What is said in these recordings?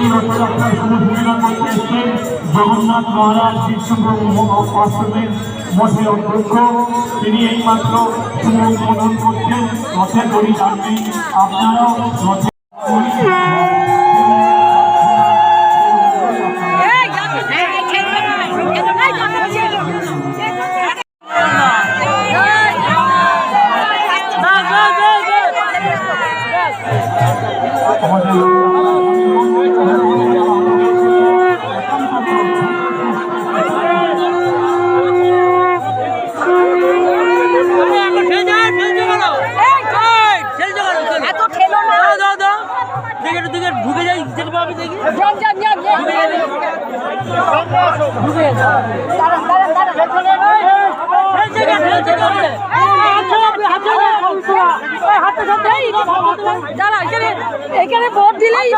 এই রথযাত্রার শুভ সূচনা করতে এসছেন জগন্নাথ মহারাজ বিষ্ণু আশ্রমের মঠের অধ্যক্ষ তিনি এইমাত্র শুভ উদ্বোধন করছেন রথের দড়ি টানবেন আপনারাও রথে এত দাঁড়ান এখানে এখানে ভোট দিলেই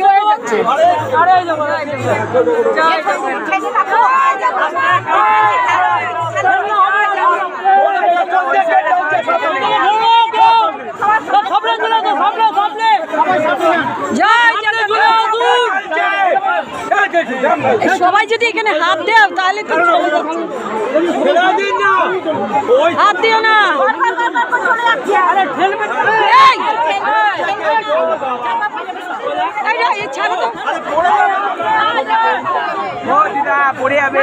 হয়ে যাচ্ছে জয় এই সবাই যদি এখানে হাত দেও তাহলে তো চলে যাচ্ছে। হাত দিও না। ছাড়ো তো। পড়ে যাবে।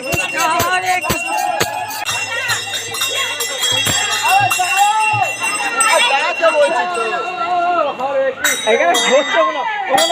কৃষ্ণ হরে কৃষ্ণ। এখানে ঘষছে কোনো কোনো